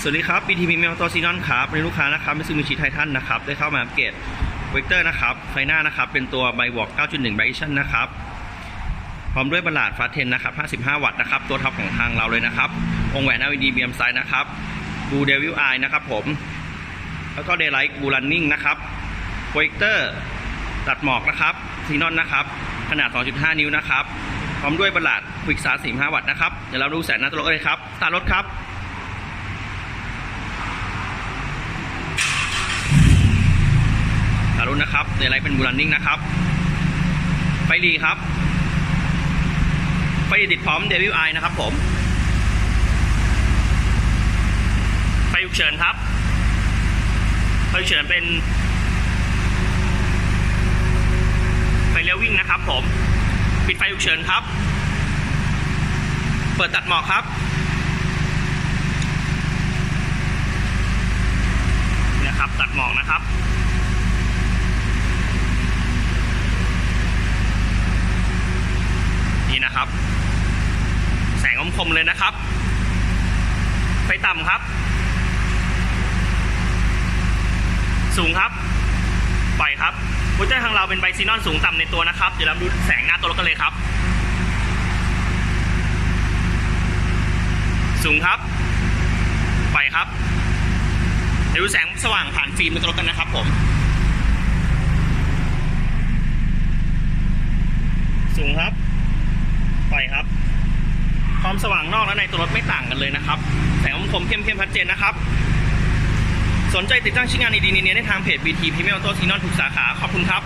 สวัสดีครับ BTP เมลโตซีนอนครับเป็นลูกค้านะครับมิซูมิชิไททันนะครับ ได้เข้ามาอัปเกรดเวกเตอร์นะครับ ไฟหน้านะครับ เป็นตัวไบวอก9.1 b i ชั่นนะครับ พร้อมด้วยบัลลาดฟาเทนนะครับ 55 วัตต์นะครับ ตัวท็อปของทางเราเลยนะครับวงแหวน LED เบียมไซด์นะครับบูเดวิลไอนะครับผม แล้วก็เดย์ไลท์บูรันนิ่งนะครับเวกเตอร์ตัดหมอกนะครับซีนอนนะครับ ขนาด 2.5 นิ้วนะครับ พร้อมด้วยบัลลาดควิกซา45 วัตต์นะครับ เดี๋ยวเราดูแสงหน้าตัวรถเลยครับสตาร์รถครับ กา รุณนะครับเดลไลท์เป็นบูรันนิ่งนะครับ ไฟรีครับ ไฟรีติดพร้อมเดวิลไอนะครับผม ไฟฉุกเฉินครับ ไฟฉุกเฉินเป็น ไฟเลี้ยววิ่งนะครับผม ปิดไฟฉุกเฉินครับ เปิดตัดหมอกครับเนี่ยครับตัดหมอกนะครับ นี่นะครับ แสงคมๆเลยนะครับไฟต่ำครับ สูงครับปล่อยครับหัวใจทางเราเป็นไบซีนอนสูงต่ำในตัวนะครับ เดี๋ยวเราดูแสงหน้าตัวรถกันเลยครับ สูงครับปล่อยครับ เดี๋ยวดูแสงสว่างผ่านฟิล์มในตัวรถกันนะครับผมสูงครับ ความสว่างนอกและในตัวรถไม่ต่างกันเลยนะครับ แสงคมๆเข้มชัดเจนนะครับ สนใจติดตั้งชิ้นงานดีๆเนียนๆได้ทางเพจ BT p r e m i u m Auto Sinon ทุกสาขา ขอบคุณครับ